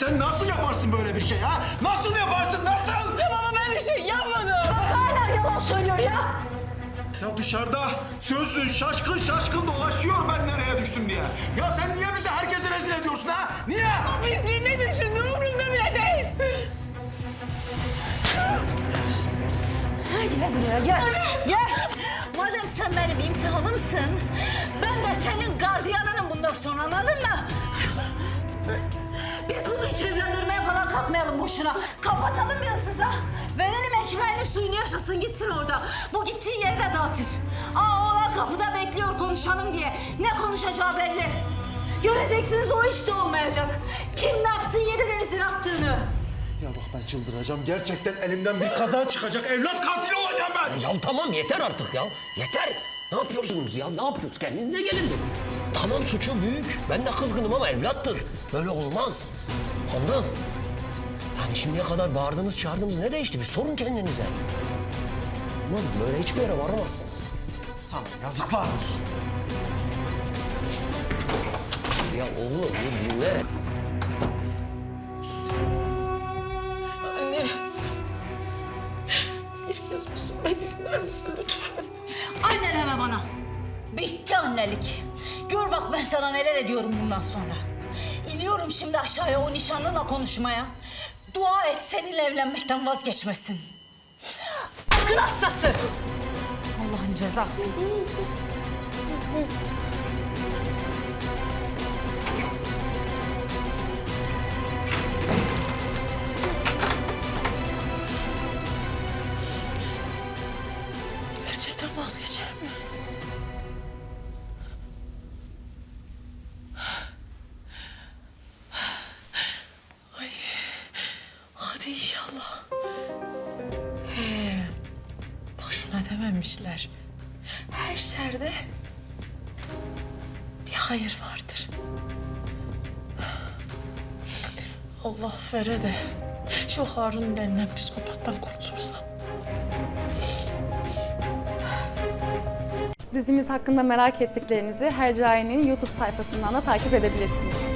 sen nasıl yaparsın böyle bir şey ha? Nasıl yaparsın nasıl? Baba ben bir şey yapmadım. Bak hala yalan söylüyor ya. Ya dışarıda sözlü şaşkın şaşkın dolaşıyor ben nereye düştüm diye. Ya sen niye bizi herkese rezil ediyorsun ha? Niye? Pisliğin ne düşündüğü umurumda bile değil. Gel buraya gel. Gel. Madem sen benim imtihanımsın, ben de senin gardiyanınım bundan sonra anladın mı? Hiç evlendirmeye falan kalkmayalım boşuna. Kapatalım yasıza. Verelim ekmeğini suyunu yaşasın gitsin orada. Bu gittiği yeri de dağıtır. Aa oğlan kapıda bekliyor konuşalım diye. Ne konuşacağı belli. Göreceksiniz o iş de olmayacak. Kim ne yapsın yedi denizin yaptığını. Ya bak ben çıldıracağım. Gerçekten elimden bir kaza çıkacak. Evlat katili olacağım ben. Ya tamam yeter artık ya. Yeter. Ne yapıyorsunuz ya? Ne yapıyorsunuz? Kendinize gelin bir. Tamam suçu büyük. Ben de kızgınım ama evlattır. Böyle olmaz. Handan. Yani şimdiye kadar bağırdınız çağırdınız ne değişti? Bir sorun kendinize. Olmaz böyle hiçbir yere varamazsınız. Sana yazıklar olsun. Ya oğlum bir dinle. Anne. Bir kez olsun beni dinler misin lütfen? Anne deme bana. Bitti annelik. Gör bak ben sana neler ediyorum bundan sonra. İniyorum şimdi aşağıya o nişanlınla konuşmaya. Dua et seninle evlenmekten vazgeçmesin. Akıl hastası. Allah'ın cezası. Gerçekten vazgeçer mi? Dememişler. Her şerde bir hayır vardır. Allah vere de şu Harun denilen psikopattan kurtulsam. Dizimiz hakkında merak ettiklerinizi Hercai'nin YouTube sayfasından da takip edebilirsiniz.